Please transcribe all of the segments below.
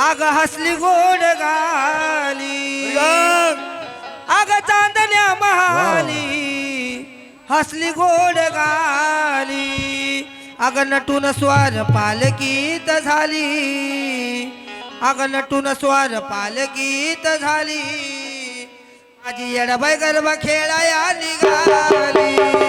अग हसली गोड गाली. अग चांदण्या महाली. हसली गोड गाली. अग नटून स्वार पालकीत झाली. अग नटून स्वार पालकीत झाली. माझी येडबाई गरबा खेळाया निघाली.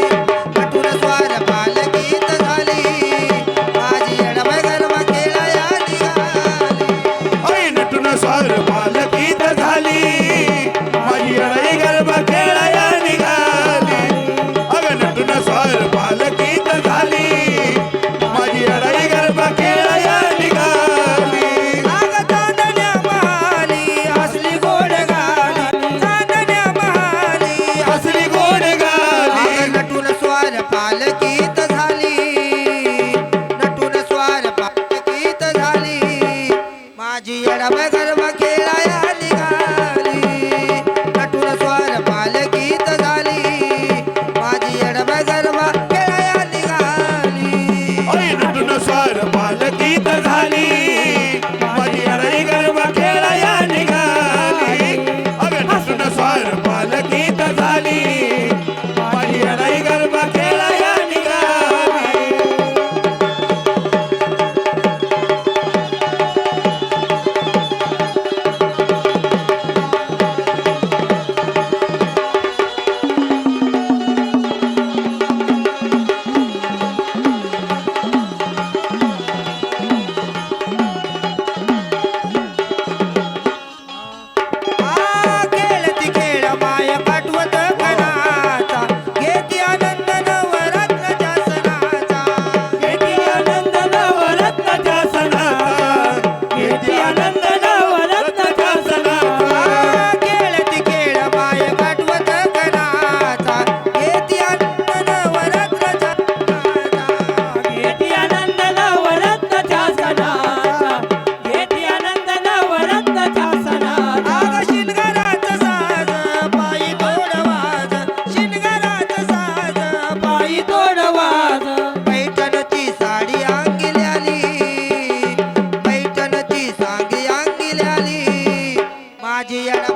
माझी पालकीत झाली জিয়া